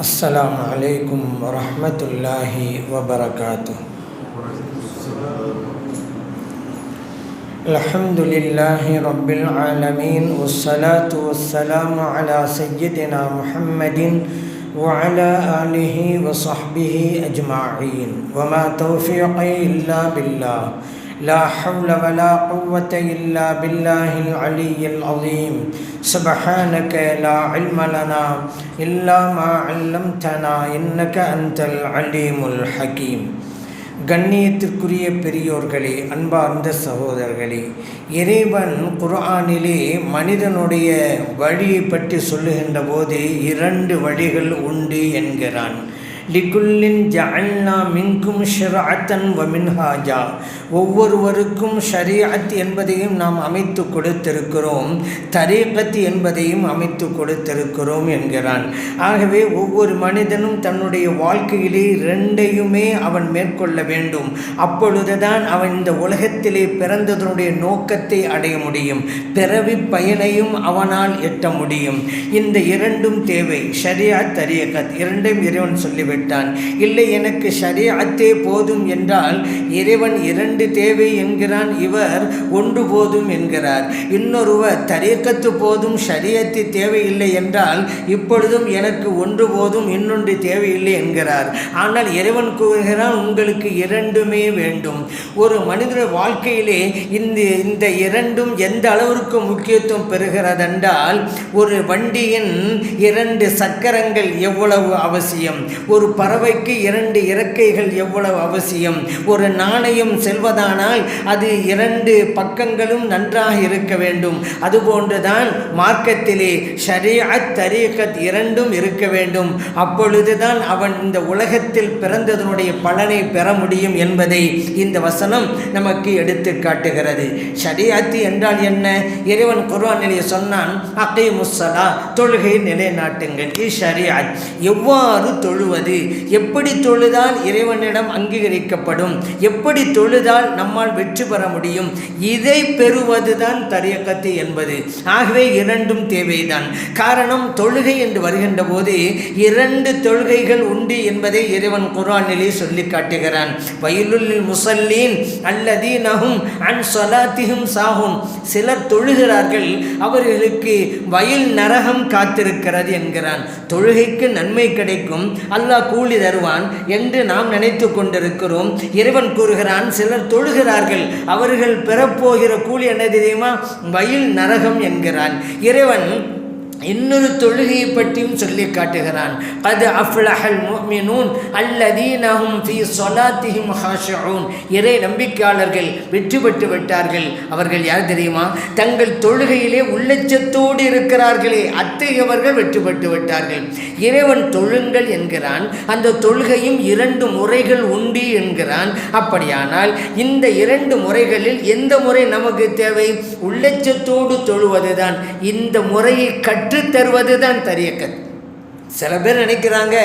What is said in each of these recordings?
السلام عليكم ورحمة الله وبركاته. الحمد لله رب العالمين والصلاة والسلام على سيدنا محمد وعلى آله وصحبه أجمعين. وما توفيقي إلا بالله. لا حول ولا قوة إلا بالله العلي العظيم. سبحانك لا علم لنا إلا ما علمتنا إنك أنت العليم الحكيم. கண்ணியத்திற்குரிய பெரியோர்களே அன்பார்ந்த சகோதரர்களே இறைவன் குரானிலே மனிதனுடைய வழியை பற்றி சொல்லுகின்ற போது இரண்டு வழிகள் உண்டு என்கிறான். லிகுல்லின் ஜஅல்னா மின்கும் ஷிராத்தன் வ மின்ஹாஜா ஒவ்வொருவருக்கும் ஷரீஅத் என்பதையும் நாம் அமைத்து கொடுத்திருக்கிறோம். தரீகத் என்பதையும் அமைத்து கொடுத்திருக்கிறோம் என்கிறான். ஆகவே ஒவ்வொரு மனிதனும் தன்னுடைய வாழ்க்கையிலே ரெண்டையுமே அவன் மேற்கொள்ள வேண்டும். அப்பொழுதுதான் அவன் இந்த உலகத்திலே பிறந்ததனுடைய நோக்கத்தை அடைய முடியும். பிறவி பயனையும் அவனால் எட்ட முடியும். இந்த இரண்டும் தேவை. ஷரியா தரியகத் இரண்டையும் இறைவன் விட்டான். இல்லை எனக்கு ஷரியாத்தே போதும் என்றால் இறைவன் இரண்டு தேவை என்கிறான். இவர் ஒன்று போதும் என்கிறார். இன்னொருவர் தரீக்கத்து போதும் ஷரியத்து தேவையில்லை என்றால் இப்பொழுதும் எனக்கு ஒன்று போதும் இன்னொன்று தேவையில்லை என்கிறார். ஆனால் இறைவன் கூறுகிறான் உங்களுக்கு இரண்டுமே வேண்டும். ஒரு மனிதர் வாழ்க்கையிலே இந்த இந்த இரண்டும் எந்த அளவிற்கு முக்கியத்துவம் பெறுகிறதென்றால் ஒரு வண்டியின் இரண்டு சக்கரங்கள் எவ்வளவு அவசியம்? ஒரு பறவைக்கு இரண்டு இறக்கைகள் எவ்வளவு அவசியம்? ஒரு நாணயம் செல்வதானால் அது இரண்டு பக்கங்களும் நன்றாக இருக்க வேண்டும். அதுபோன்றுதான் மார்க்கத்திலே ஷரீஅத் தரீகத் இரண்டும் இருக்க வேண்டும். அப்பொழுதுதான் அவன் இந்த உலகத்தில் பிறந்ததனுடைய பலனை பெற முடியும் என்பதை இந்த வசனம் நமக்கு எடுத்து காட்டுகிறது. ஷரீஅத் என்றால் என்ன? இறைவன் குர்வானிலே சொன்னான் அகை முஸ்ஸலா தொழுகை நிலைநாட்டுங்கள். இஷரியாத் எவ்வாறு தொழுவது? எப்படி தொழுதால் இறைவனிடம் அங்கீகரிக்கப்படும்? எப்படி தொழுதால் நம்மால் வெற்றி பெற முடியும்? இதை பெறுவதுதான் தரியக்கத்து என்பது. ஆகவே இரண்டும் தேவைதான். காரணம் தொழுகை என்று வருகின்ற போது இரண்டு தொழுகைகள் உண்டு என்பதை இறைவன் குரானிலே சொல்லி காட்டுகிறான். வயலுல் முசல்லீன் அல்லதீனஹும் அன் சொலாத்திகும் சாகும் சிலர் தொழுகிறார்கள் அவர்களுக்கு வயல் நரகம் காத்திருக்கிறது என்கிறான். தொழுகைக்கு நன்மை கிடைக்கும். அல்லாஹ் கூலி தருவான் என்று நாம் நினைத்து கொண்டிருக்கிறோம். இறைவன் கூறுகிறான் சிலர் தொழுகிறார்கள் அவர்கள் பெறப்போகிற கூலி என்ன தெரியுமா? வயல் நரகம் என்கிறான். இறைவன் இன்னொரு தொழுகையை பற்றியும் சொல்லி காட்டுகிறான். அது அஃப்லஹல் முஃமினூன் அல்லதீனஹும் ஃபீ ஸலாத்திஹிம் ஹாஷிஊன். இறை நம்பிக்கையாளர்கள் வெற்றி பெற்று விட்டார்கள். அவர்கள் யார் தெரியுமா? தங்கள் தொழுகையிலே உள்ளச்சத்தோடு இருக்கிறார்களே. அத்தகையவர்கள் வெற்றி பெற்று விட்டார்கள். இறைவன் தொழுங்கள் என்கிறான். அந்த தொழுகையும் இரண்டு முறைகள் உண்டு என்கிறான். அப்படியானால் இந்த இரண்டு முறைகளில் எந்த முறை நமக்கு தேவை? உள்ளச்சத்தோடு தொழுவதுதான். இந்த முறையை கட் கற்றுத்தருவது தான் தரியக்கத் சில பேர் நினைக்கிறாங்க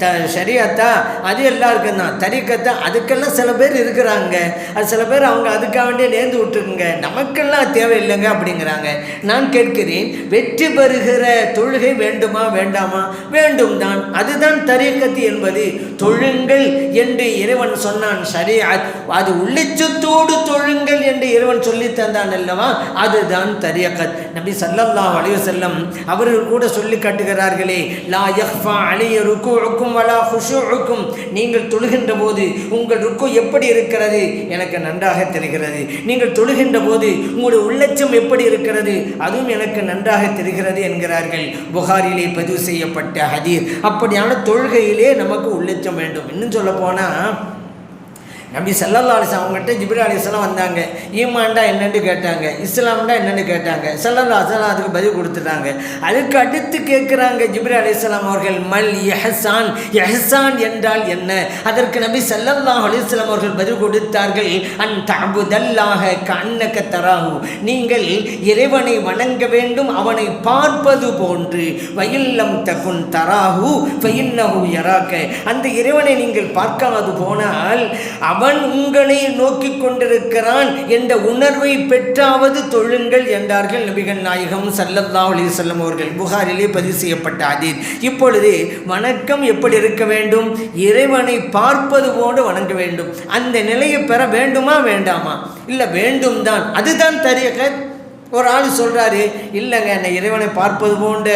த சரியாத்தா அது எல்லாருக்கும் தான். தரிக்கத்தா அதுக்கெல்லாம் சில பேர் இருக்கிறாங்க. அது சில பேர் அவங்க அதுக்காக வேண்டிய நேர்ந்து விட்டுருக்குங்க. நமக்கெல்லாம் தேவையில்லைங்க அப்படிங்கிறாங்க. நான் கேட்கிறேன் வெற்றி பெறுகிற தொழுகை வேண்டுமா வேண்டாமா? வேண்டும் தான் அதுதான் தரிக்கத்து என்பது. தொழுங்கள் என்று இறைவன் சொன்னான் சரியா அது உள்ளிச்சத்தோடு தொழுங்கள் என்று இறைவன் சொல்லி தந்தான் அல்லவா? அதுதான் தரியக்கத். நபி சல்லல்லா அலைய செல்லம் அவர்கள் கூட சொல்லி காட்டுகிறார்களே லா ருக்குக்கும் வலா ஹுஷுக்கும் நீங்கள் தொழுகின்ற போது உங்கள் ருக்கு எப்படி இருக்கிறது? எனக்கு நன்றாக தெரிகிறது. நீங்கள் தொழுகின்ற போது உங்களுடைய உள்ளச்சம் எப்படி இருக்கிறது? அதுவும் எனக்கு நன்றாக தெரிகிறது என்கிறார்கள். புகாரிலே பதிவு செய்யப்பட்ட ஹதீர் அப்படியான தொழுகையிலே நமக்கு உள்ளச்சம் வேண்டும். இன்னும் சொல்ல போனால் நபி சல்லல்லா அலிஸ்லாம் அவங்ககிட்ட ஜிப்ரி அலிஸ்லாம் வந்தாங்க. ஈமான்டா என்னன்னு கேட்டாங்க. இஸ்லாம்டா என்னென்னு கேட்டாங்க. சல்லல்லா அலிஸ்லாம் அதுக்கு பதில் கொடுத்துட்டாங்க. அதுக்கு அடுத்து கேட்குறாங்க ஜிப்ரி அலிஸ்லாம் அவர்கள் மல் எஹசான்? எஹசான் என்றால் என்ன? அதற்கு நபி சல்லல்லா அலிஸ்லாம் அவர்கள் பதில் கொடுத்தார்கள் அன் தபுதல்லாக கண்ணக்க தராகு நீங்கள் இறைவனை வணங்க வேண்டும் அவனை பார்ப்பது போன்று. வயில்லம் தகுன் தராகு யராக்க அந்த இறைவனை நீங்கள் பார்க்காது போனால் அவன் அவன் உங்களை நோக்கி கொண்டிருக்கிறான் என்ற உணர்வை பெற்றாவது தொழுங்கள் என்றார்கள் நபிகள் நாயகம் சல்லல்லா அலி செல்லம் அவர்கள். புகாரிலே பதிவு செய்யப்பட்ட அதீத் இப்பொழுது வணக்கம் எப்படி இருக்க வேண்டும்? இறைவனை பார்ப்பது போன்று வணங்க வேண்டும். அந்த நிலையை பெற வேண்டுமா வேண்டாமா? இல்லை வேண்டும் தான். அதுதான் தரியக ஒரு ஆள் சொல்கிறாரு இல்லைங்க என்னை இறைவனை பார்ப்பது போன்ற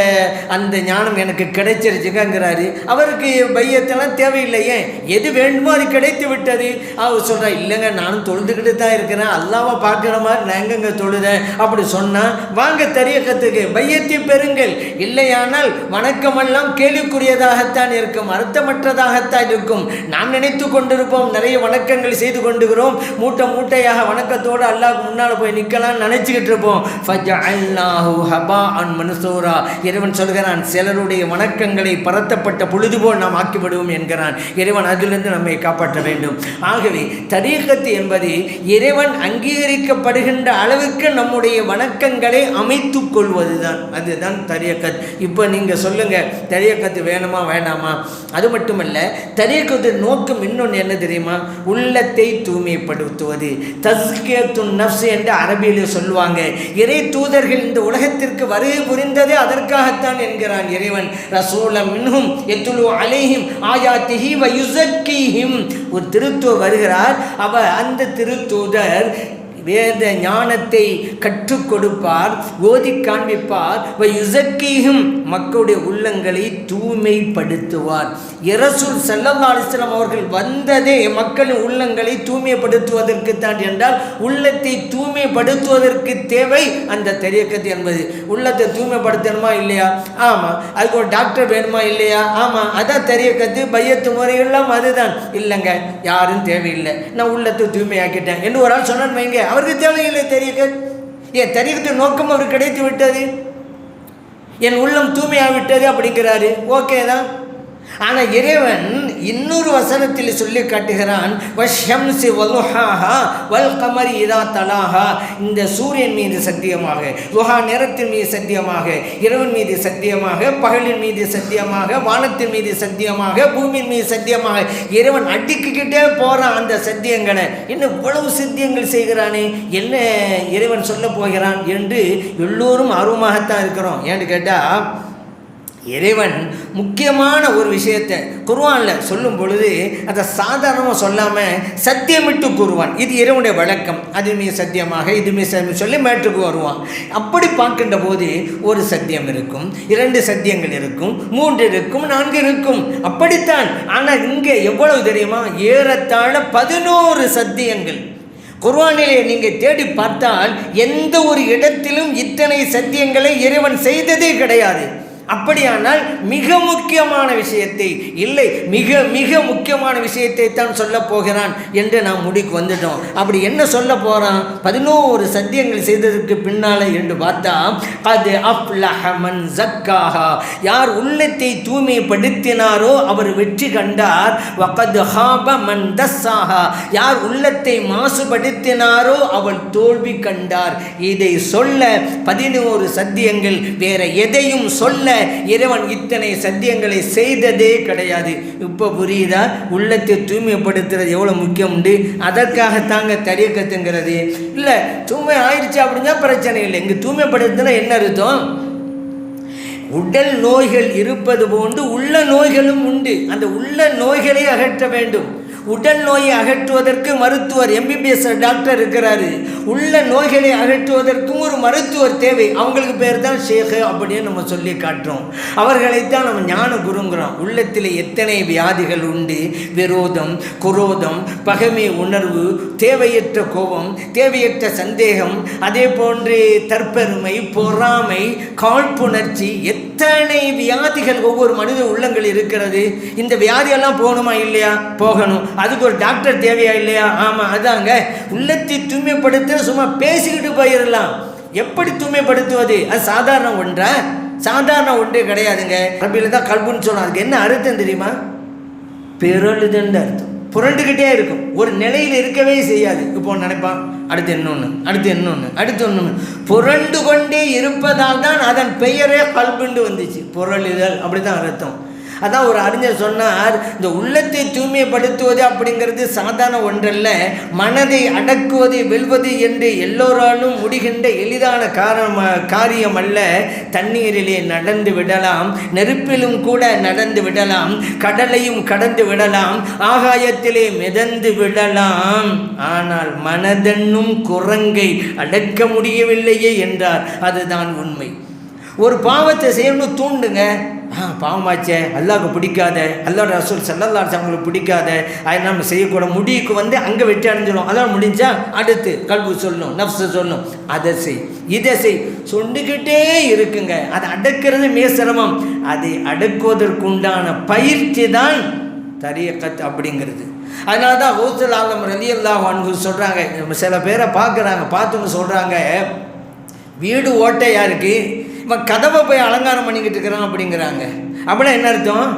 அந்த ஞானம் எனக்கு கிடைச்சிருச்சுங்கிறாரு அவருக்கு பையத்தெல்லாம் தேவையில்லையே எது வேண்டுமோ அது கிடைத்து விட்டது. அவர் சொல்கிறார் இல்லைங்க நானும் தொழுதுகிட்டு தான் இருக்கிறேன். அல்லாவை பார்க்குற மாதிரி நான் எங்கெங்க தொழுதேன்? அப்படி சொன்னால் வாங்க தெரியக்கத்துக்கு பையத்தை பெறுங்கள். இல்லையானால் வணக்கமெல்லாம் கேள்விக்குரியதாகத்தான் இருக்கும் அர்த்தமற்றதாகத்தான் இருக்கும். நாம் நினைத்து கொண்டிருப்போம் நிறைய வணக்கங்கள் செய்து கொண்டுகிறோம். மூட்டை மூட்டையாக வணக்கத்தோடு அல்லாஹ் முன்னால் போய் நிற்கலாம்னு நினச்சிக்கிட்டு இருப்போம். மனசூரா. இறைவன் சொல்கிறான் சிலருடைய வணக்கங்களை பரத்தப்பட்ட பொழுது போல் நாம் ஆக்கிவிடுவோம் என்கிறான். இறைவன் அதிலிருந்து நம்மை காப்பாற்ற வேண்டும். ஆகவே தரீகத்து என்பது இறைவன் அங்கீகரிக்கப்படுகின்ற அளவுக்கு நம்முடைய வணக்கங்களை அமைத்து கொள்வதுதான். அதுதான் தரியக்கத் இப்போ நீங்கள் சொல்லுங்கள் தரியக்கத்து வேணுமா வேண்டாமா? அது மட்டுமல்ல தரியக்கத்து நோக்கம் இன்னொன்று என்ன தெரியுமா? உள்ளத்தை தூய்மைப்படுத்துவது. தஸ்கியத்து நஃப்ஸ் என்று அரபியிலே சொல்லுவாங்க. இறை தூதர்கள் இந்த உலகத்திற்கு வருகை புரிந்ததே அதற்காகத்தான் என்கிறான் இறைவன். ரசூலம் மின்ஹும் எத்துலு அலைஹிம் ஆயாத்திஹி வ யுசக்கீஹிம் ஒரு திருத்தூர் வருகிறார். அவ அந்த திருத்தூதர் வேத ஞானத்தை கற்றுக் கொடுப்பார் ஓதி காண்பிப்பார். யுசக்கீகும் மக்களுடைய உள்ளங்களை தூய்மைப்படுத்துவார். இரசூல் சல்லல்லா அவர்கள் வந்ததே மக்களின் உள்ளங்களை தூய்மைப்படுத்துவதற்கு தான் என்றால் உள்ளத்தை தூய்மைப்படுத்துவதற்கு தேவை அந்த தெரியக்கத்து என்பது. உள்ளத்தை தூய்மைப்படுத்தணுமா இல்லையா? ஆமாம் அதுக்கு ஒரு டாக்டர் வேணுமா இல்லையா? ஆமாம் அதான் தெரியக்கத்து பையத்து முறையெல்லாம் அதுதான். இல்லைங்க யாரும் தேவையில்லை. நான் உள்ளத்தை தூய்மையாக்கிட்டேன். என்று ஒரு ஆள் சொன்னான்னு வைங்க. அவருக்கு தேவையில்லை தெரியக்க என் தெரியக்கத்து நோக்கம் அவர் கிடைத்து விட்டது. என் உள்ளம் தூய்மையாகிவிட்டது அப்படிங்கிறாரு. ஓகே தான். ஆனால் இறைவன் இன்னொரு வசனத்தில் சொல்லி காட்டுகிறான் வஷம்சி வலுஹாஹா வல் கமரி இதா தலாஹா இந்த சூரியன் மீது சத்தியமாக லுஹா நிறத்தின் மீது சத்தியமாக இறைவன் மீது சத்தியமாக பகலின் மீது சத்தியமாக வானத்தின் மீது சத்தியமாக பூமியின் மீது சத்தியமாக இறைவன் அடிக்கிக்கிட்டே போகிறான் அந்த சத்தியங்களை. இன்னும் இவ்வளவு சத்தியங்கள் செய்கிறானே? என்ன இறைவன் சொல்ல போகிறான் என்று எல்லோரும் ஆர்வமாகத்தான் இருக்கிறோம். ஏன்னு கேட்டால் இறைவன் முக்கியமான ஒரு விஷயத்தை குருவானில் சொல்லும் பொழுது அதை சாதாரணமாக சொல்லாமல் சத்தியமிட்டு கூறுவான். இது இறைவனுடைய வழக்கம். அதுமே சத்தியமாக இதுமே சத்தியம் சொல்லி மேட்டுக்கு வருவான். அப்படி பார்க்கின்ற போது ஒரு சத்தியம் இருக்கும் இரண்டு சத்தியங்கள் இருக்கும் மூன்று இருக்கும் நான்கு இருக்கும். அப்படித்தான். ஆனால் இங்கே எவ்வளவு தெரியுமா? ஏறத்தாழ பதினோரு சத்தியங்கள். குர்வானிலே நீங்கள் தேடி பார்த்தால் எந்த ஒரு இடத்திலும் இத்தனை சத்தியங்களை இறைவன் செய்ததே கிடையாது. அப்படியானால் மிக முக்கியமான விஷயத்தை இல்லை மிக மிக முக்கியமான விஷயத்தை தான் சொல்ல போகிறான் என்று நாம் முடிக்கு வந்துட்டோம். அப்படி என்ன சொல்ல போகிறான் பதினோரு சத்தியங்கள் செய்ததற்கு பின்னால் என்று பார்த்தா அது அப்லஹமன் ஜக்காஹா. யார் உள்ளத்தை தூய்மைப்படுத்தினாரோ அவர் வெற்றி கண்டார். வகது ஹாப மன் தஸ்ஸாஹா. யார் உள்ளத்தை மாசுபடுத்தினாரோ அவள் தோல்வி கண்டார். இதை சொல்ல பதினோரு சத்தியங்கள் வேற எதையும் சொல்ல இறைவன் இத்தனை சத்தியங்களை செய்ததே கிடையாது. இப்போ புரியுதா? உள்ளத்தை தூய்மைப்படுத்துறது எவ்வளோ முக்கியம் உண்டு? அதற்காகத்தாங்க தரியக்கத்துங்கிறது இல்லை தூய்மை ஆயிடுச்சு அப்படின்னா பிரச்சனை இல்லை. இங்கே தூய்மைப்படுத்தினா என்ன அர்த்தம்? உடல் நோய்கள் இருப்பது போன்று உள்ள நோய்களும் உண்டு. அந்த உள்ள நோய்களை அகற்ற வேண்டும். உடல் நோயை அகற்றுவதற்கு மருத்துவர் எம்பிபிஎஸ் டாக்டர் இருக்கிறாரு. உள்ள நோய்களை அகற்றுவதற்கும் ஒரு மருத்துவர் தேவை. அவங்களுக்கு பேர் தான் ஷேக் அப்படின்னு நம்ம சொல்லி காட்டுறோம். அவர்களைத்தான் நம்ம ஞான குருங்கிறோம். உள்ளத்தில் எத்தனை வியாதிகள் உண்டு? விரோதம் குரோதம் பகைமை உணர்வு தேவையற்ற கோபம் தேவையற்ற சந்தேகம் அதே போன்று தற்பெருமை பொறாமை காழ்ப்புணர்ச்சி எத்தனை வியாதிகள் ஒவ்வொரு மனித உள்ளங்கள் இருக்கிறது? இந்த வியாதியெல்லாம் போகணுமா இல்லையா? போகணும். அதுக்கு ஒரு டாக்டர் தேவையா இல்லையா? ஆமாம் அதாங்க. உள்ளத்தை தூய்மைப்படுத்த சும்மா பேசிக்கிட்டு போயிடலாம் எப்படி தூய்மைப்படுத்துவது? அது சாதாரண ஒன்றா? சாதாரண ஒன்றே கிடையாதுங்க. அரபியில் தான் கல்புன்னு சொன்னோம். அதுக்கு என்ன அர்த்தம் தெரியுமா? பிறழுதுன்னு அர்த்தம். புரண்டுக்கிட்டே இருக்கும். ஒரு நிலையில் இருக்கவே செய்யாது. இப்போ நினைப்பான் அடுத்து இன்னொன்று அடுத்து இன்னொன்று அடுத்து இன்னொன்று புரண்டு கொண்டே இருப்பதால் தான் அதன் பெயரே கல்புண்டு வந்துச்சு. புரளுதல் அப்படி தான் அர்த்தம். அதான் ஒரு அறிஞர் சொன்னார் இந்த உள்ளத்தை தூய்மைப்படுத்துவது அப்படிங்கிறது சாதாரண ஒன்றல்ல. மனதை அடக்குவது வெல்வது என்று எல்லோராலும் முடிகின்ற எளிதான காரணம் காரியம் அல்ல. தண்ணீரிலே நடந்து விடலாம் நெருப்பிலும் கூட நடந்து விடலாம் கடலையும் கடந்து விடலாம் ஆகாயத்திலே மிதந்து விடலாம். ஆனால் மனதென்னும் குரங்கை அடக்க முடியவில்லையே என்றார். அதுதான் உண்மை. ஒரு பாவத்தை செய்யணும்னு தூண்டுங்க. ஆ பாவமாச்சே. அல்லாவுக்கு பிடிக்காத. அல்லாட ரசூல் சல்லல்லா அவங்களுக்கு பிடிக்காத. அதை நம்ம செய்யக்கூட முடிவுக்கு வந்து அங்கே வெற்றி அடைஞ்சிடும் அதான் முடிஞ்சா அடுத்து கல்வி சொல்லணும் நப்சு சொல்லணும். அதை செய். இதை செய். சொல்லிக்கிட்டே இருக்குங்க. அதை அடக்கிறது மிக சிரமம் அதை அடக்குவதற்குண்டான பயிற்சி தான் தரியக்கத் அப்படிங்கிறது. அதனால தான் ஹோசல் ஆலம் ரலி அல்லாஹ் சொல்கிறாங்க சில பேரை பார்க்குறாங்க பார்த்துன்னு சொல்கிறாங்க வீடு ஓட்டையாக இருக்குது இவன் கதவை போய் அலங்காரம் பண்ணிக்கிட்டு இருக்கிறான் அப்படிங்கிறாங்க. அப்படின்னா என்ன அர்த்தம்?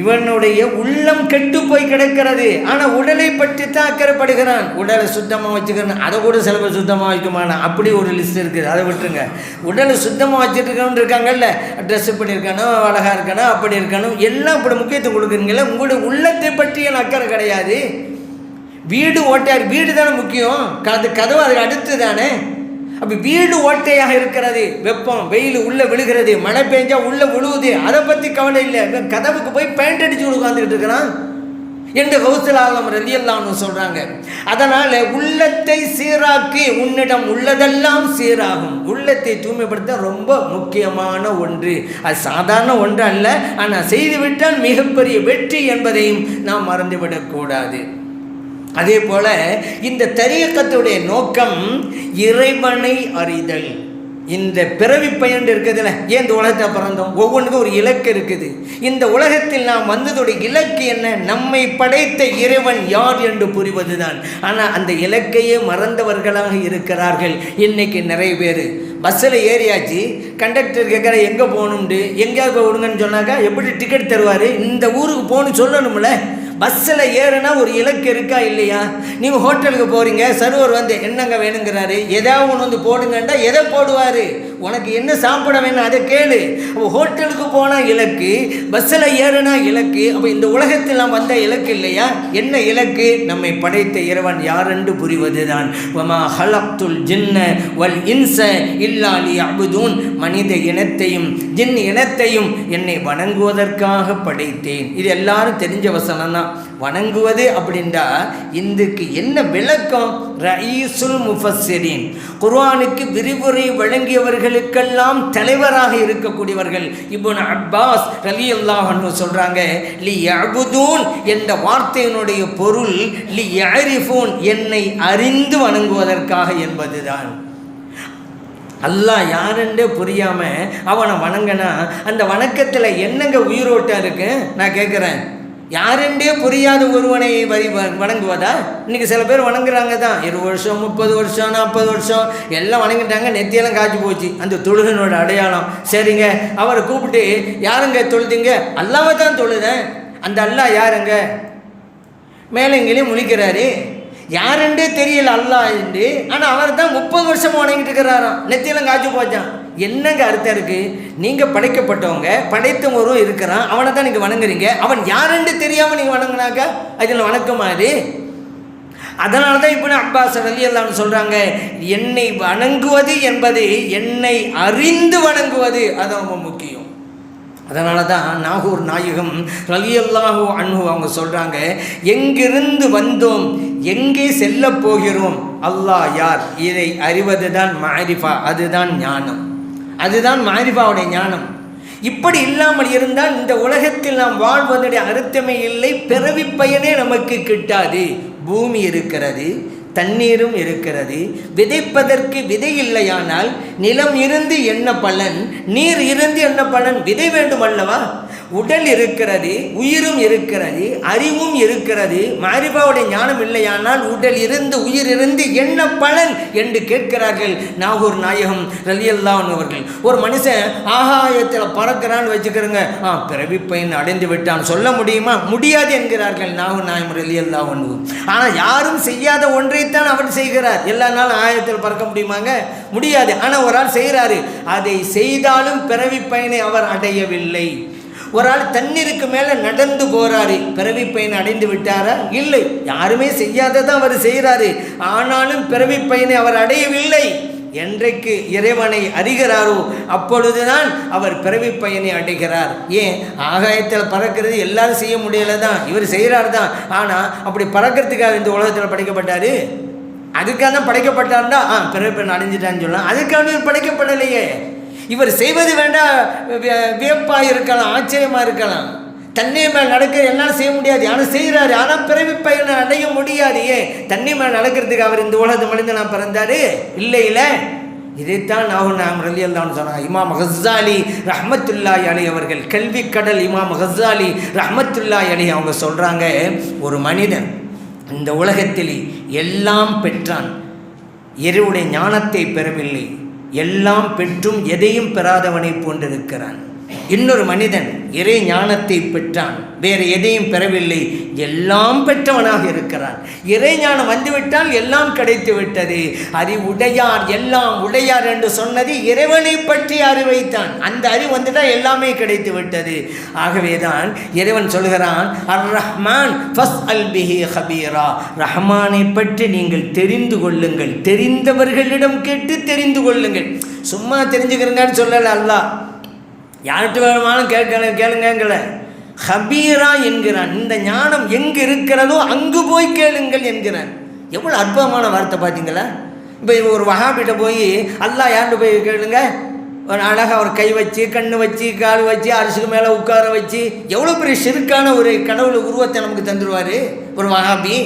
இவனுடைய உள்ளம் கெட்டு போய் கிடக்கிறது. ஆனால் உடலை பற்றி தான் அக்கறைப்படுகிறான் உடலை சுத்தமாக வச்சுக்கிறேன் அதை கூட சில பேர் சுத்தமாக வைக்குமானா அப்படி ஒரு லிஸ்ட் இருக்குது. அதை விட்டுருங்க. உடலை சுத்தமாக வச்சுட்டு இருக்கணும்னு இருக்காங்கல்ல. ட்ரெஸ் இப்படி இருக்கணும் அழகாக இருக்கணும் அப்படி இருக்கணும். எல்லாம் இப்படி முக்கியத்துவம் கொடுக்குறீங்களே உங்களுடைய உள்ளத்தை பற்றி எனக்கு அக்கறை கிடையாது. வீடு ஓட்டையார் வீடு தானே முக்கியம். அது கதவு அதுக்கு அடுத்து தானே. அப்போ வீடு ஓட்டையாக இருக்கிறது வெப்பம் வெயில் உள்ளே விழுகிறது மழை பெஞ்சா உள்ளே விழுவுது அதை பற்றி கவலை இல்லை. கதவுக்கு போய் பெயிண்ட் அடிச்சு உட்காந்துக்கிட்டு இருக்கிறான். என்று கௌசலாலம் ரலியல்லாம்னு சொல்கிறாங்க அதனால் உள்ளத்தை சீராக்கி உன்னிடம் உள்ளதெல்லாம் சீராகும். உள்ளத்தை தூய்மைப்படுத்த ரொம்ப முக்கியமான ஒன்று. அது சாதாரண ஒன்று அல்ல. ஆனால் செய்துவிட்டால் மிகப்பெரிய வெற்றி என்பதையும் நாம் மறந்துவிடக்கூடாது. அதே போல் இந்த தரியக்கத்துடைய நோக்கம் இறைவனை அறிதல். இந்த பிறவி பயன் இருக்குதுல்ல ஏன் இந்த உலகத்தை பிறந்தோம்? ஒவ்வொன்றுக்கும் ஒரு இலக்கு இருக்குது. இந்த உலகத்தில் நாம் வந்ததுடைய இலக்கு என்ன? நம்மை படைத்த இறைவன் யார் என்று புரிவது தான் ஆனால் அந்த இலக்கையே மறந்தவர்களாக இருக்கிறார்கள். இன்னைக்கு நிறைய பேர். பஸ்ஸில் ஏறியாச்சு. கண்டக்டர் கேட்குற எங்கே போகணும்னு எங்கேயாவது விடுங்கன்னு சொன்னாக்கா எப்படி டிக்கெட் தருவார்? இந்த ஊருக்கு போகணும்னு சொல்லணும்ல. பஸ்ஸில் ஏறுனா ஒரு இலக்கு இருக்கா இல்லையா? நீங்கள் ஹோட்டலுக்கு போகிறீங்க சர்வர் வந்து என்னங்க வேணுங்கிறாரு? எதாவது ஒன்று வந்து போடுங்கண்டா எதை போடுவார்? உனக்கு என்ன சாப்பிட வேணும் அதை கேளு. அப்போ ஹோட்டலுக்கு போனால் இலக்கு பஸ்ஸில் ஏறுனா இலக்கு அப்போ இந்த உலகத்தில் நாம் வந்த இலக்கு இல்லையா? என்ன இலக்கு? நம்மை படைத்த இறைவன் யாரென்று புரிவது தான் ஒமா ஹலப்துல் ஜின்ன வல் இன்ச இல்லாலி அபுதூன் மனித இனத்தையும் ஜின் இனத்தையும் என்னை வணங்குவதற்காக படைத்தேன். இது எல்லாரும் தெரிஞ்ச வசனம் தான் வணங்குவது அப்படின்றா? இதுக்கு என்ன விளக்கம்? ரயீசுல் முஃபஸ்ஸிரின். குர்ஆனுக்கு விரிவுரை வழங்கியவர்களுக்கெல்லாம் தலைவராக இருக்கக்கூடியவர்கள் இப்போ அப்பாஸ் ரலியல்லாஹு அல்லாஹன்னு சொல்கிறாங்க லி அபுதூன் என்ற வார்த்தையினுடைய பொருள் லி யாரிஃபூன் என்னை அறிந்து வணங்குவதற்காக என்பதுதான். அல்லாஹ் யாருன்றே புரியாமல் அவனை வணங்கினா அந்த வணக்கத்தில் என்னங்க உயிரோட்டம் இருக்கு? நான் கேட்குறேன் யாரெண்டே புரியாத ஒருவனை வரி வணங்குவதா? இன்றைக்கி சில பேர் வணங்குறாங்க தான் இருபது வருஷம் முப்பது வருஷம் நாற்பது வருஷம் எல்லாம் வணங்கிட்டாங்க நெத்தியெல்லாம் காய்ச்சி போச்சு. அந்த தொழுகனோட அடையாளம். சரிங்க. அவரை கூப்பிட்டு யாருங்க தொழுதிங்க? அல்லாம தான் தொழுதேன். அந்த அல்லா யாருங்க? மேலே முழிக்கிறாரு. யாருன்றே தெரியல அல்லா என்று. ஆனால் அவர் தான் முப்பது வருஷமாக வணங்கிட்டு இருக்கிறாராம். நெத்தியெல்லாம் காய்ச்சி போச்சான் என்னங்க அர்த்தம் இருக்குது நீங்கள் படைக்கப்பட்டவங்க படைத்தவரும் இருக்கிறான் அவனை தான் நீங்கள் வணங்குறீங்க. அவன் யாருன்னு தெரியாமல் நீங்கள் வணங்கினாக்க? அதில் வணக்கமா அது? அதனால தான் இப்போ அப்பாஸ் அலி எல்லாம் சொல்கிறாங்க என்னை வணங்குவது என்பது என்னை அறிந்து வணங்குவது அது ரொம்ப முக்கியம். அதனால தான் நாகூர் நாயகம் ரலியல்லாஹு அன்பு அவங்க சொல்கிறாங்க எங்கிருந்து வந்தோம் எங்கே செல்ல போகிறோம்? அல்லாஹ் யார்? இதை அறிவது தான் மாரிஃபா அதுதான் ஞானம். அதுதான் மாரிபாவுடைய ஞானம். இப்படி இல்லாமல் இருந்தால் இந்த உலகத்தில் நாம் வாழ்வதனுடைய அர்த்தமே இல்லை பிறவி பயனே நமக்கு கிட்டாது. பூமி இருக்கிறது தண்ணீரும் இருக்கிறது விதைப்பதற்கு விதை இல்லையானால் நிலம் இருந்து என்ன பலன் நீர் இருந்து என்ன பலன் விதை வேண்டும் அல்லவா? உடல் இருக்கிறது உயிரும் இருக்கிறது அறிவும் இருக்கிறது. மாரிபாவுடைய ஞானம் இல்லையானால் உடல் இருந்து உயிர் இருந்து என்ன பலன் என்று கேட்கிறார்கள் நாகூர் நாயகம் ரலியல்லான் அவர்கள். ஒரு மனுஷன் ஆகாயத்தில் பறக்கிறான்னு வச்சுக்கிறோங்க ஆ பிறவி பையன் அடைந்து விட்டான். சொல்ல முடியுமா? முடியாது என்கிறார்கள் நாகூர் நாயம் ரலியல்லா ஒன்று ஆனால் யாரும் செய்யாத ஒன்றைத்தான் அவர் செய்கிறார். எல்லா நாளும் ஆயத்தில் பறக்க முடியுமாங்க? முடியாது. ஆனால் ஒரு ஆள் செய்கிறாரு அதை செய்தாலும் பிறவி பயனை அவர் அடையவில்லை. ஒரு ஆள் தண்ணீருக்கு மேலே நடந்து போகிறாரு பிறவி பயனை அடைந்து விட்டாரா? இல்லை. யாருமே செய்யாததான் அவர் செய்கிறாரு ஆனாலும் பிறவி பயனை அவர் அடையவில்லை. என்றைக்கு இறைவனை அறிகிறாரோ அப்பொழுதுதான் அவர் பிறவி பயனை அடைகிறார். ஏன்? ஆகாயத்தில் பறக்கிறது எல்லாரும் செய்ய முடியல தான் இவர் செய்கிறார் தான் ஆனால் அப்படி பறக்கிறதுக்காக இந்த உலகத்தில் படைக்கப்பட்டார்? அதுக்காக தான் படைக்கப்பட்டார்னா ஆ பிறவி பயன் அடைஞ்சிட்டான்னு சொல்லலாம். அதுக்காக இவர் படைக்கப்படலையே. இவர் செய்வது வேண்டாம் வியப்பாக இருக்கலாம் ஆச்சரியமாக இருக்கலாம். தண்ணி மேல் நடக்க என்னால் செய்ய முடியாது. ஆனால் செய்கிறாரு? ஆனால் பிறவி பயனை அடைய முடியாது. ஏன்? தண்ணி மேல் நடக்கிறதுக்கு அவர் இந்த உலகத்து மனிதனாக பிறந்தாரு? இல்லை இல்லை. இதைத்தான் நாகும் நாம் ரலி அல்லான்னு சொன்னாங்க. இமாம் ஹஸ்ஸாலி ரஹமத்துல்லாய் அலி அவர்கள் கல்வி கடல் இமாம் ஹஸ்ஸாலி ரஹமத்துல்லாய் அலி அவங்க சொல்கிறாங்க ஒரு மனிதன் இந்த உலகத்தில் எல்லாம் பெற்றான். எருவுடைய ஞானத்தை பெறவில்லை. எல்லாம் பெற்றும் எதையும் பெறாதவனை போன்றிருக்கிறான். இன்னொரு மனிதன் இறை ஞானத்தை பெற்றான். வேறு எதையும் பெறவில்லை. எல்லாம் பெற்றவனாக இருக்கிறான். இறை ஞானம் வந்துவிட்டால் எல்லாம் கிடைத்து விட்டது. அறிவுடையார் எல்லாம் உடையார் என்று சொன்னது இறைவனை பற்றி அறிவைத்தான். அந்த அறிவு வந்துட்டால் எல்லாமே கிடைத்து விட்டது. ஆகவேதான் இறைவன் சொல்கிறான் அர் ரஹ்மான் ஃபஸ் அல் பிஹி ஹபீரா. ரஹ்மானை பற்றி நீங்கள் தெரிந்து கொள்ளுங்கள். தெரிந்தவர்களிடம் கேட்டு தெரிந்து கொள்ளுங்கள். சும்மா தெரிஞ்சுக்கிறங்கன்னு சொல்லலை அல்லாஹ் யார்கிட்ட வேணுமானும் கேட்க கேளுங்கங்கள ஹபீரா என்கிறான். இந்த ஞானம் எங்கே இருக்கிறதோ அங்கு போய் கேளுங்கள் என்கிறான். எவ்வளோ அற்புதமான வார்த்தை பார்த்தீங்களா இப்போ ஒரு வகாபிட்ட போய் அல்லாஹ் யார்கிட்ட போய் கேளுங்க? ஒரு அழகாக ஒரு கை வச்சு கண்ணு வச்சு கால் வச்சு அரிசுக்கு மேலே உட்கார வச்சு எவ்வளோ பெரிய சிறுக்கான ஒரு கடவுள் உருவத்தை நமக்கு தந்துடுவார் ஒரு வகாபி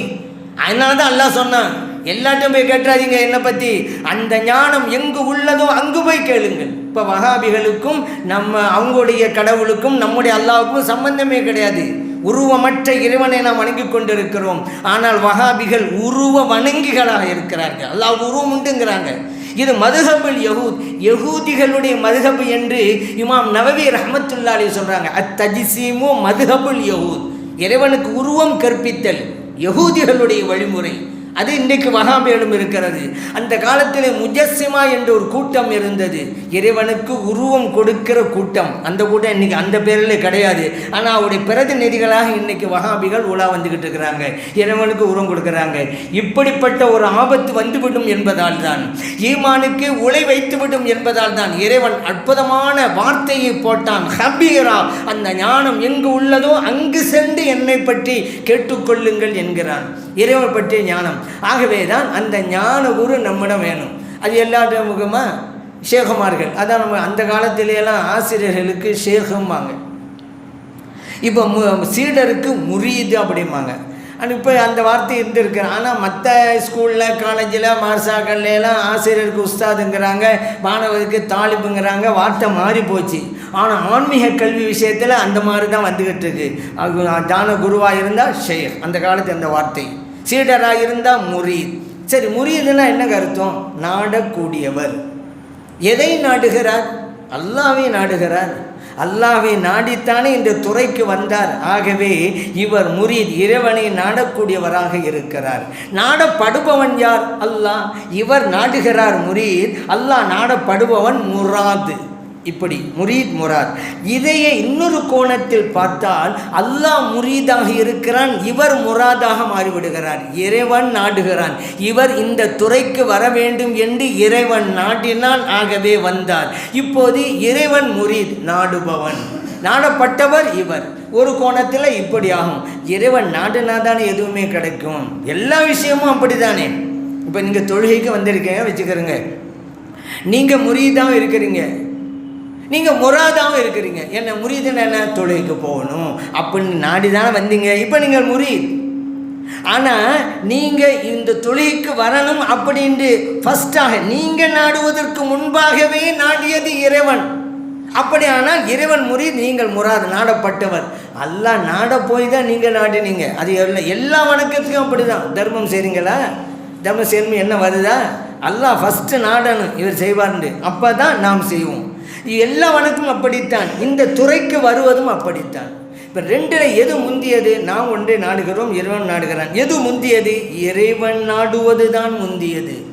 அதனால தான் அல்லாஹ் சொன்னான் எல்லாத்தையும் போய் கேட்டுறாதீங்க என்னை பற்றி அந்த ஞானம் எங்கு உள்ளதோ அங்கு போய் கேளுங்கள். இப்போ வகாபிகளுக்கும் நம்ம அவங்களுடைய கடவுளுக்கும் நம்முடைய அல்லாவுக்கும் சம்பந்தமே கிடையாது. உருவமற்ற இறைவனை நாம் வணங்கி கொண்டிருக்கிறோம். ஆனால் வகாபிகள் உருவ வணங்கிகளாக இருக்கிறார்கள். அல்லாவுக்கு உருவம் உண்டுங்கிறாங்க. இது மதுஹபுல் யகூத் யகூதிகளுடைய மதுஹபு என்று இமாம் நவவி ரஹமத்துல்லாலி சொல்கிறாங்க அத்தஜிசீமோ மதுஹபுல் யகூத் இறைவனுக்கு உருவம் கற்பித்தல். யகூதிகளுடைய வழிமுறை. அது இன்றைக்கு வகாபியிடம் இருக்கிறது. அந்த காலத்தில் முஜஸ்ஸிமா என்ற ஒரு கூட்டம் இருந்தது. இறைவனுக்கு உருவம் கொடுக்கிற கூட்டம். அந்த கூட்டம் இன்னைக்கு அந்த பேரில் கிடையாது. ஆனால் அவருடைய பிரதிநிதிகளாக இன்னைக்கு வகாபிகள் உலா வந்துக்கிட்டு இருக்கிறாங்க. இறைவனுக்கு உருவம் கொடுக்குறாங்க. இப்படிப்பட்ட ஒரு ஆபத்து வந்துவிடும் என்பதால் தான் ஈமானுக்கு உலை வைத்துவிடும் என்பதால் தான் இறைவன் அற்புதமான வார்த்தையை போட்டான். ஹபீரா அந்த ஞானம் எங்கு உள்ளதோ அங்கு சென்று என்னை பற்றி கேட்டுக்கொள்ளுங்கள் என்கிறான். இறைவன் பற்றிய ஞானம். ஆகவே தான் அந்த ஞான குரு நம்மிடம் வேணும். அது எல்லா முகமாக ஷேகுமார்கள் அதான் நம்ம அந்த காலத்திலேயெல்லாம் ஆசிரியர்களுக்கு சேகம்பாங்க. இப்போ மு சீடருக்கு முறியுது அப்படிம்பாங்க. ஆனால் இப்போ அந்த வார்த்தை இருந்திருக்கு. ஆனால் மற்ற ஸ்கூலில் காலேஜில் மார்சாக்கள்லாம் ஆசிரியருக்கு உஸ்தாதுங்கிறாங்க மாணவருக்கு தாலிபுங்கிறாங்க வார்த்தை மாறி போச்சு. ஆனால் ஆன்மீக கல்வி விஷயத்தில் அந்த மாதிரி தான் வந்துக்கிட்டு இருக்கு. அது குருவாக இருந்தால் ஷேர் அந்த காலத்து அந்த வார்த்தை. சீடராக இருந்தால் முரீத். சரி முரீதுன்னா என்ன கருத்தம்? நாடக்கூடியவர். எதை நாடுகிறார்? அல்லாவே நாடுகிறார். அல்லாவை நாடித்தானே இந்த துறைக்கு வந்தார். ஆகவே இவர் முரீத் இறைவனை நாடக்கூடியவராக இருக்கிறார். நாடப்படுபவன் யார்? அல்லாஹ். இவர் நாடுகிறார் முரீத். அல்லாஹ் நாடப்படுபவன் முராது. இப்படி முரீத் முரார் இதையே இன்னொரு கோணத்தில் பார்த்தால் அல்லாஹ் முரீதாக இருக்கிறான் இவர் முராதாக மாறிவிடுகிறார் இறைவன் நாடுகிறான். இவர் இந்த துறைக்கு வர வேண்டும் என்று இறைவன் நாட்டினான் ஆகவே வந்தார். இப்போது இறைவன் முரீத் நாடுபவன். நாடப்பட்டவர் இவர். ஒரு கோணத்தில் இப்படி ஆகும். இறைவன் நாடுனா தானே எதுவுமே கிடைக்கும். எல்லா விஷயமும் அப்படி தானே இப்போ நீங்கள் தொழுகைக்கு வந்திருக்கீங்க வச்சுக்கிறீங்க நீங்கள் முரீதாக இருக்கிறீங்க. நீங்கள் முராதாகவும் இருக்கிறீங்க. என்ன முரீதுன்னு என்ன தொழுகைக்கு போகணும். அப்படின்னு நாடி தானே வந்தீங்க. இப்போ நீங்கள் முறியுது ஆனால் நீங்கள் இந்த தொழிலுக்கு வரணும் அப்படின்ட்டு ஃபஸ்ட்டாக நீங்கள் நாடுவதற்கு முன்பாகவே நாடியது இறைவன். அப்படியானால் இறைவன் முறி நீங்கள் முறாது நாடப்பட்டவர். எல்லாம் நாட போய் தான் நீங்கள் நாடினீங்க. அது எல்லா எல்லா வணக்கத்துக்கும் அப்படி தான் தர்மம் செய்கிறீங்களா தர்மம் செய்யணும் என்ன வருதா? எல்லாம் ஃபஸ்ட்டு நாடணும். இவர் செய்வார்ண்டு. அப்போ தான் நாம் செய்வோம். எல்லா அப்படித்தான். இந்த துறைக்கு வருவதும் அப்படித்தான். இப்போ ரெண்டில் எது முந்தியது? நாம் ஒன்றை நாடுகிறோம் இறைவன் நாடுகிறான். எது முந்தியது? இறைவன் நாடுவது தான் முந்தியது.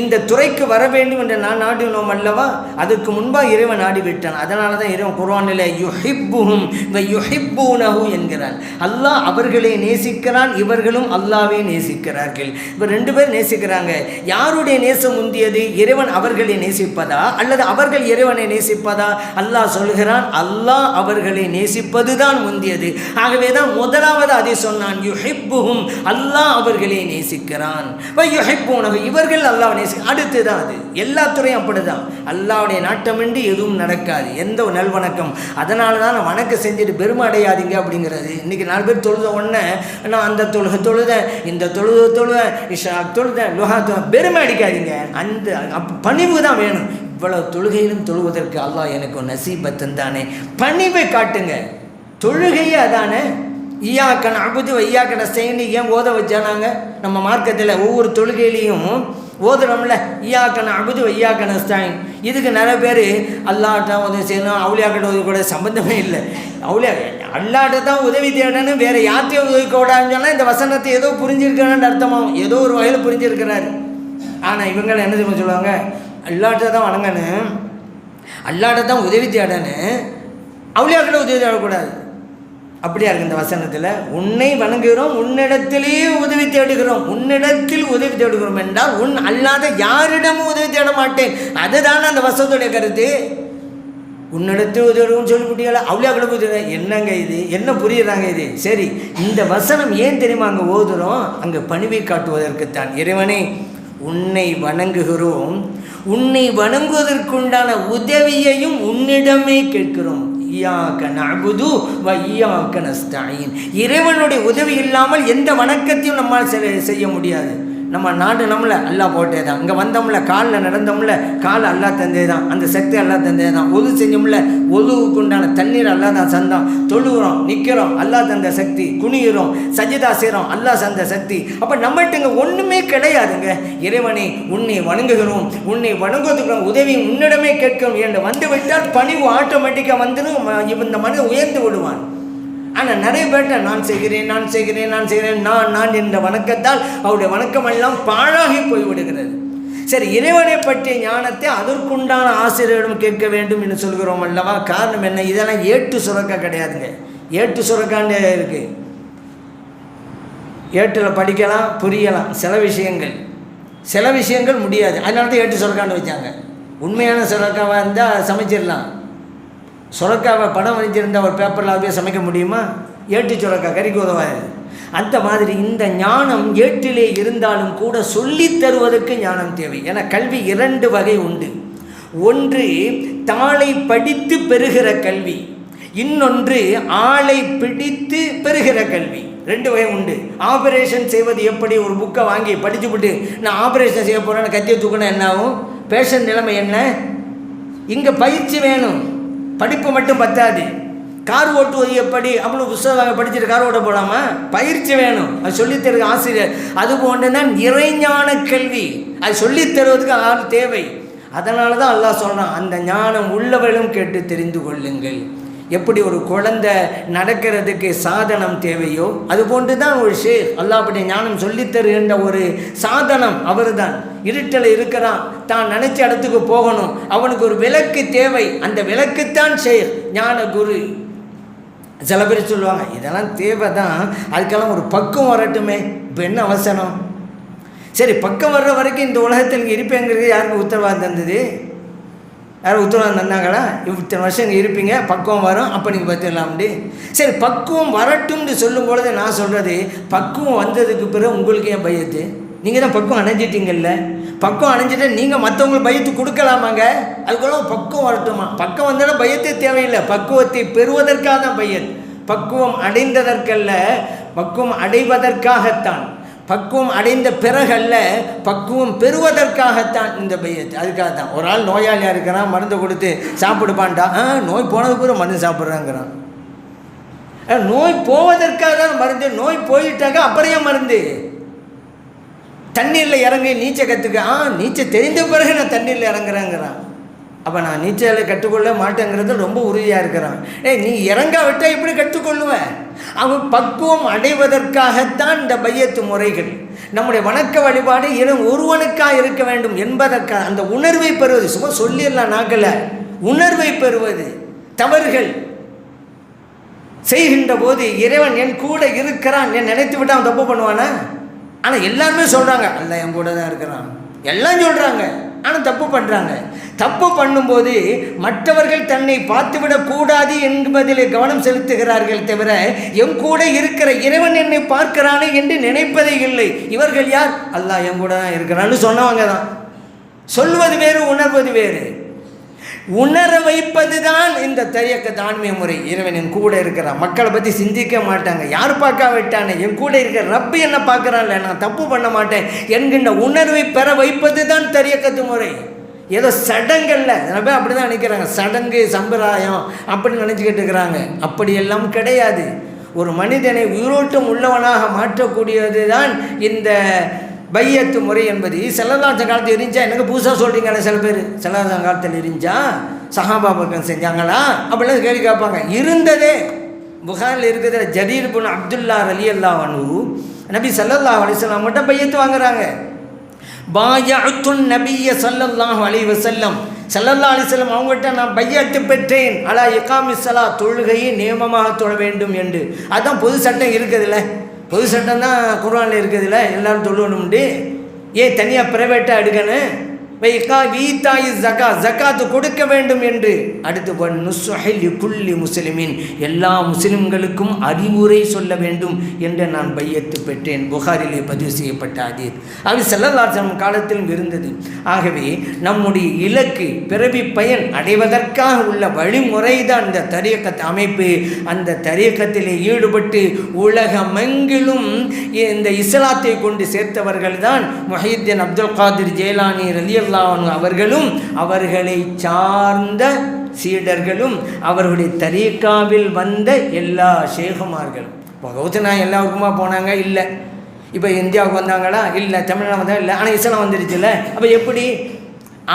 இந்த துறைக்கு வர வேண்டும் என்று நான் நாடினோம் அல்லவா? அதுக்கு முன்பாக இறைவன் நாடி விட்டான் அதனால தான் இறைவன் குர்ஆனில் யுஹிப்புஹும் வ யுஹிப்பூனஹு என்கிறான். அல்லாஹ் அவர்களை நேசிக்கிறான் இவர்களும் அல்லாவே நேசிக்கிறார்கள். இப்போ ரெண்டு பேர் நேசிக்கிறாங்க. யாருடைய நேசம் முந்தியது? இறைவன் அவர்களை நேசிப்பதா? அல்லது அவர்கள் இறைவனை நேசிப்பதா? அல்லாஹ் சொல்கிறான் அல்லாஹ் அவர்களை நேசிப்பது தான் முந்தியது. ஆகவே தான் முதலாவது அதை சொன்னான் யுஹிப்புஹும் அல்லாஹ் அவர்களை நேசிக்கிறான். வ யுஹிப்பூனஹு இவர்கள் அல்லாஹ் நேசி அடுத்து தான் அது. எல்லா துறையும் அப்படிதான். அல்லாவுடைய நாட்டமின்றி எதுவும் நடக்காது. எந்த ஒரு நல்வணக்கம். அதனால தான் நான் வணக்கம் செஞ்சுட்டு பெருமை அடையாதீங்க அப்படிங்கிறது. இன்றைக்கி நாலு பேர் தொழுத உடனே நான் அந்த தொழுகை தொழுத இந்த தொழுத தொழுத இஷா தொழுத லுஹா பெருமை அடிக்காதீங்க. அந்த பணிவு தான் வேணும். இவ்வளவு தொழுகையிலும் தொழுவதற்கு அல்லாஹ் எனக்கு ஒரு நசீபை தந்தானே. பணிவை காட்டுங்க. தொழுகையே அதானே. ஈயாக்கன் அபுது ஐயாக்கன செய்யு ஏன் ஓத வச்சானாங்க? நம்ம மார்க்கத்தில் ஒவ்வொரு தொழுகையிலையும் ஓதுறோம்ல ஐயாக்கன அபுது ஐயாக்கன ஸ்டாயின். இதுக்கு நிறைய பேர் அல்லாட்ட உதவி செய்யணும் அவுளியாக்கிட்ட உதவி கூட சம்மந்தமே இல்லை. அவுளியா அல்லாட்ட தான் உதவி தேடணும் வேறு யார்ட்டையும் உதவி கூடாதுன்னு சொன்னால் இந்த வசனத்தை ஏதோ புரிஞ்சிருக்கிறான்னு அர்த்தமாகும். ஏதோ ஒரு வகையில் புரிஞ்சிருக்கிறாரு. ஆனால் இவங்களை என்ன தெரியுமா சொல்லுவாங்க? அல்லாட்ட தான் வணங்கணும் அல்லாட்ட தான் உதவி தேடணும் அவுளியாக்கிட்ட உதவி தேடக்கூடாது. அப்படியா இருக்கு இந்த வசனத்தில்? உன்னை வணங்குகிறோம் உன்னிடத்திலேயே உதவி தேடுகிறோம். உன்னிடத்தில் உதவி தேடுகிறோம் என்றால் உன் அல்லாத யாரிடமும் உதவி தேட மாட்டேன். அதுதானே அந்த வசனத்துடைய கருத்து. உன்னிடத்தில் உதவிடும் சொல்ல முடியல. அவ்வளோ உதவி என்னங்க இது? என்ன புரியுறாங்க இது? சரி இந்த வசனம் ஏன் தெரியுமா? அங்கே ஓதுறோம். அங்கே பணிவை காட்டுவதற்குத்தான். இறைவனே உன்னை வணங்குகிறோம். உன்னை வணங்குவதற்குண்டான உதவியையும் உன்னிடமே கேட்கிறோம். ஈயாக்க நபுது வ ஈயாக்க நஸ்தாயின் இறைவனுடைய உதவி இல்லாமல் எந்த வணக்கத்தையும் நம்மால் செய்ய முடியாது. நம்ம நாடு நம்மள அல்லா போட்டே தான் இங்கே வந்தோம்ல காலில் நடந்தோம்ல கால் அல்லா தந்தே தான் அந்த சக்தி அல்லா தந்தே தான் ஒது செஞ்சோம்ல ஒதுவுக்கு உண்டான தண்ணீர் அல்லா தான் சந்தான் தொழுகிறோம் நிற்கிறோம் அல்லா தந்த சக்தி. குனிகிறோம் சஜிதா செய்கிறோம் அல்லா சந்த சக்தி. அப்போ நம்மகிட்ட இங்கே ஒன்றுமே கிடையாதுங்க. இறைவனை உன்னை வணங்குகிறோம். உன்னை வணங்குவதற்கு உதவி உன்னிடமே கேட்கிறோம் என்று வந்து விட்டால் பணிவு ஆட்டோமேட்டிக்காக வந்துடும் இந்த மனிதன் உயர்ந்து விடுவான். நிறைய பேர்கிட்ட நான் செய்கிறேன் நான் செய்கிறேன் நான் செய்கிறேன் நான் நான் என்ற வணக்கத்தால் அவருடைய வணக்கம் எல்லாம் பாழாகி போய்விடுகிறது. சரி இறைவனை பற்றிய ஞானத்தை அதற்குண்டான ஆசிரியரிடம் கேட்க வேண்டும் என்று சொல்கிறோம் அல்லவா? காரணம் என்ன? இதெல்லாம் ஏட்டு சுரக்கா கிடையாதுங்க. ஏட்டு சுரக்காண்டே இருக்கு. ஏட்டில் படிக்கலாம் புரியலாம். சில விஷயங்கள். சில விஷயங்கள் முடியாது. அதனால தான் ஏட்டு சுரக்காண்டு வச்சாங்க. உண்மையான சுரக்காவாக இருந்தால் சமைச்சிடலாம். சுரக்காவை படம் வரைஞ்சிருந்த ஒரு பேப்பரில் அப்படியே சமைக்க முடியுமா? ஏட்டு சுரக்கா கறிக்கு உதவாது அந்த மாதிரி இந்த ஞானம் ஏட்டிலே இருந்தாலும் கூட சொல்லி தருவதற்கு ஞானம் தேவை. ஏன்னா கல்வி இரண்டு வகை உண்டு. ஒன்று தாளை படித்து பெறுகிற கல்வி. இன்னொன்று ஆளை பிடித்து பெறுகிற கல்வி. ரெண்டு வகை உண்டு. ஆபரேஷன் செய்வது எப்படி? ஒரு புக்கை வாங்கி படிச்சுவிட்டு நான் ஆபரேஷன் செய்ய போகிறேன்னு கத்தியை தூக்கினா என்ன ஆகும்? பேஷண்ட் நிலைமை என்ன? இங்கே பயிற்சி வேணும். படிப்பு மட்டும் பத்தாது. கார் ஓட்டுவது எப்படி? அவ்வளோ புத்தகம் படிச்சுட்டு கார் ஓட்ட போடாமல் பயிற்சி வேணும். அது சொல்லித் ஆசிரியர். அது போன்று தான் இறைஞான கல்வி. அது சொல்லித்தருவதுக்கு ஆள் தேவை. அதனால தான் அல்லாஹ் சொல்கிறான் அந்த ஞானம் உள்ளவர்களும் கேட்டு தெரிந்து கொள்ளுங்கள். எப்படி ஒரு குழந்தை நடக்கிறதுக்கு சாதனம் தேவையோ அதுபோன்று தான் ஒரு ஷேக். அல்லாஹ்வுடைய ஞானம் சொல்லித்தருகின்ற ஒரு சாதனம் அவர் தான் இருட்டில் இருக்கிறான். தான் நினச்ச இடத்துக்கு போகணும். அவனுக்கு ஒரு விளக்கு தேவை. அந்த விளக்குத்தான் ஷேக். ஞான குரு. சில பேர் சொல்லுவாங்க இதெல்லாம் தேவை தான் அதுக்கெல்லாம் ஒரு பக்கம் வரட்டுமே. இப்போ என்ன அவசரம்? சரி பக்கம் வர்ற வரைக்கும் இந்த உலகத்தில் இங்கே இருப்பேங்கிறது யாருக்கு உத்தரவாதம் தந்தது? யாரும் உத்தரவாதம் தந்தாங்களா? இத்தனை வருஷம் இங்கே இருப்பீங்க பக்குவம் வரும் அப்போ நீங்கள் பார்த்துடலாம்டி சரி பக்குவம் வரட்டும்னு சொல்லும் பொழுது நான் சொல்கிறது பக்குவம் வந்ததுக்கு பிறகு உங்களுக்கு ஏன் பயத்து? நீங்கள் தான் பக்குவம் அணைஞ்சிட்டீங்கல்ல? பக்குவம் அணைஞ்சிட்டு நீங்கள் மற்றவங்களுக்கு பயத்து கொடுக்கலாமாங்க? அதுக்குள்ள பக்குவம் வரட்டுமா? பக்கம் வந்தாலும் பயத்தே தேவையில்லை. பக்குவத்தை பெறுவதற்காக தான் பையன் பக்குவம் அடைந்ததற்கல்ல பக்குவம் அடைவதற்காகத்தான். பக்குவம் அடைந்த பிறகல்ல பக்குவம் பெறுவதற்காகத்தான் இந்த பையத்து அதுக்காக தான். ஒரு ஆள் நோயாளியாக இருக்கிறான் மருந்து கொடுத்து சாப்பிடுப்பான்டா. ஆ நோய் போனது பிறகு மருந்து சாப்பிட்றாங்கிறான். நோய் போவதற்காக தான் மருந்து. நோய் போயிட்டாக்க அப்புறம் ஏன் மருந்து? தண்ணீரில் இறங்கி நீச்சல் கற்றுக்க ஆ நீச்சல் தெரிந்த பிறகு நான் தண்ணீரில் இறங்குறேங்கிறான். அப்போ நான் நீச்சலை கற்றுக்கொள்ள மாட்டேங்கிறது ரொம்ப உறுதியாக இருக்கிறான் ஏய் நீ இறங்கா விட்டால் எப்படி கற்றுக்கொள்ளுவ? அவன் பக்குவம் அடைவதற்காகத்தான் இந்த பையத்து முறைகள். நம்முடைய வணக்க வழிபாடு இனம் ஒருவனுக்காக இருக்க வேண்டும் என்பதற்காக அந்த உணர்வை பெறுவது. சும்மா சொல்லிடலாம் நாக்கில் உணர்வை பெறுவது தவறுகள். செய்கின்ற போது இறைவன் என் கூட இருக்கிறான் என் நினைத்து விட்டு அவன் தப்பு பண்ணுவானா? ஆனால் எல்லாருமே சொல்கிறாங்க அல்ல என் கூட தான் இருக்கிறான். எல்லாம் சொல்கிறாங்க ஆனால் தப்பு பண்ணுறாங்க தப்பு பண்ணும்போது மற்றவர்கள் தன்னை பார்த்துவிடக்கூடாது என்பதில் கவனம் செலுத்துகிறார்கள் தவிர என் கூட இருக்கிற இறைவன் என்னை பார்க்கிறானே என்று நினைப்பதே இல்லை. இவர்கள் யார்? அல்லாஹ் என் கூட தான் இருக்கிறான்னு சொன்னவங்க தான் சொல்வது வேறு உணர்வது வேறு. உணர வைப்பது தான் இந்த தரியக்க தாண்மை முறை. இறைவன் கூட இருக்கிறான் மக்களை பற்றி சிந்திக்க மாட்டாங்க. யார் பார்க்க விட்டானே? என் கூட இருக்கிற ரப்பு என்ன பார்க்குறான்ல? நான் தப்பு பண்ண மாட்டேன் என்கின்ற உணர்வை பெற வைப்பது தான் தரியக்கத்து முறை. ஏதோ சடங்கல்ல. சில பேர் அப்படி தான் நினைக்கிறாங்க. சடங்கு சம்பிரதாயம் அப்படின்னு நினச்சிக்கிட்டு இருக்கிறாங்க. அப்படியெல்லாம் கிடையாது. ஒரு மனிதனை உயிரோட்டம் உள்ளவனாக மாற்றக்கூடியது தான் இந்த பையத்து முறை என்பது. செல்லதாச காலத்தில் இருந்துச்சா எனக்கு புதுசாக சொல்கிறீங்களே சில பேர். செல்லதாச காலத்தில் இருந்துச்சா சஹாபாபக்கம் செஞ்சாங்களா? அப்படிலாம் கேள்வி கேட்பாங்க. இருந்ததே. புகாரில் இருக்கிற ஜரீர் புன் அப்துல்லா அலி அல்லாஹனு நபி சல்லல்லா அலிஸ்லாம் மட்டும் பையத்து வாங்குறாங்க. பாயத்துன் நபிய சல்லல்லாஹு அலி வசல்லம் சல்லல்லா அலிஸ்லம் அவங்ககிட்ட நான் பையத்து பெற்றேன். அலா இகாமிசலா தொழுகையை நியமமாக தொழ வேண்டும் என்று. அதுதான் பொது சட்டம் இருக்குதுல்ல. பொது சட்டம் தான் குரானில் இருக்குதுல்ல எல்லாரும் தொழுவணும்ண்டு ஏன் தனியாக ப்ரைவேட்டாக எடுக்கணும்? வைகா வீத்தாயி ஜகா ஜக்காத்து கொடுக்க வேண்டும் என்று. அடுத்து வன் நுஸ்ஹலி குல்லி முஸ்லிமின். எல்லா முஸ்லிம்களுக்கும் அறிவுரை சொல்ல வேண்டும் என்று நான் பையத்து பெற்றேன். புகாரிலே பதிவு செய்யப்பட்ட அதீர் அது செல்லல்லாசம் காலத்திலும் இருந்தது. ஆகவே நம்முடைய இலக்கு பிறவி பயன் அடைவதற்காக உள்ள வழிமுறை தான் இந்த தரியக்கத்து அமைப்பு. அந்த தரியக்கத்திலே ஈடுபட்டு உலகமெங்கிலும் இந்த இஸ்லாத்தை கொண்டு சேர்த்தவர்கள் தான் மொஹீத்தீன் அப்துல் காதிர் ஜெயலானி ரலிய ரலியல்லாஹு அவர்களும் அவர்களை சார்ந்த சீடர்களும் அவர்களுடைய தரீக்காவில் வந்த எல்லா ஷேகுமார்களும் இப்போ எல்லா எல்லாருக்குமா போனாங்க? இல்லை. இப்போ இந்தியாவுக்கு வந்தாங்களா? இல்லை. தமிழ்நாடு வந்தாங்க இல்லை. ஆனால் இஸ்லாம் வந்துருச்சுல்ல. அப்போ எப்படி?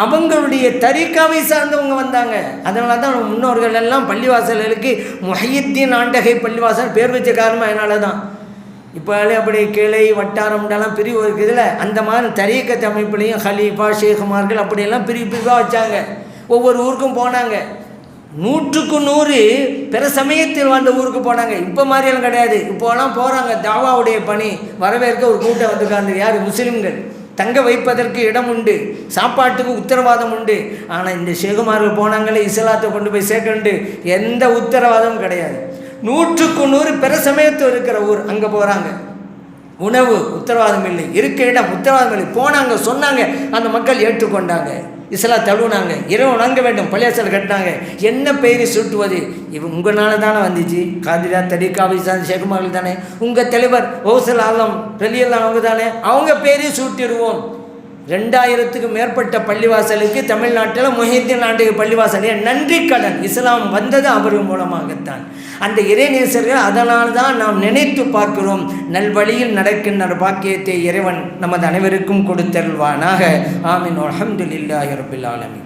அவங்களுடைய தரிக்காவை சார்ந்தவங்க வந்தாங்க. அதனால தான் முன்னோர்கள் எல்லாம் பள்ளிவாசல்களுக்கு முஹையத்தீன் ஆண்டகை பள்ளிவாசல் பேர் வச்ச காரணமாக அதனால தான். இப்போ அப்படி கிளை வட்டாரம்லாம் பிரிவு இருக்குதுல்ல? அந்த மாதிரி தரியக்கத்து அமைப்புலையும் ஹலீஃபா ஷேகுமார்கள் அப்படியெல்லாம் பிரிவு பிரிவாக வச்சாங்க. ஒவ்வொரு ஊருக்கும் போனாங்க. நூற்றுக்கு நூறு பிற சமயத்தில் வந்த ஊருக்கு போனாங்க. இப்போ மாதிரியெல்லாம் கிடையாது. இப்போலாம் போகிறாங்க தாவாவுடைய பணி வரவேற்க ஒரு கூட்டம் வந்துருக்காங்க யார்? முஸ்லீம்கள். தங்க வைப்பதற்கு இடம் உண்டு. சாப்பாட்டுக்கு உத்தரவாதம் உண்டு. ஆனால் இந்த ஷேகுமார்கள் போனாங்களே இஸ்லாத்தை கொண்டு போய் சேர்க்கண்டு எந்த உத்தரவாதமும் கிடையாது. நூற்றுக்கு நூறு பிற சமயத்தில் இருக்கிற ஊர் அங்கே போகிறாங்க உணவு உத்தரவாதம் இல்லை. இருக்க இடம் உத்தரவாதம் இல்லை. போனாங்க சொன்னாங்க அந்த மக்கள் ஏற்றுக்கொண்டாங்க. இஸ்லா தழுவுனாங்க. இரவு வணங்க வேண்டும். பள்ளியாசல் கட்டினாங்க. என்ன பெயரை சுட்டுவது? இவ உங்களால தானே வந்துச்சு. காதிரா தடிகா விசாந்த் ஷேகுமார்கள் தானே. உங்கள் தலைவர் ஓசல் ஆலம் வெளியெல்லாம் அவங்க தானே. அவங்க பேரையும் சூட்டிடுவோம். ரெண்டாயிரத்துக்கு மேற்பட்ட பள்ளிவாசலுக்கு தமிழ்நாட்டில் முஹித்தீன் ஆண்டு பள்ளிவாசல் நன்றி கடன். இஸ்லாம் வந்தது அவர் மூலமாகத்தான். அந்த இறைநேசர்கள் அதனால் தான் நாம் நினைத்து பார்க்கிறோம். நல்வழியில் நடக்கின்ற பாக்கியத்தை இறைவன் நமது அனைவருக்கும் கொடுத்தருள்வானாக. ஆமின். அலமதுல்லாஹி ரபில் ஆலமின்.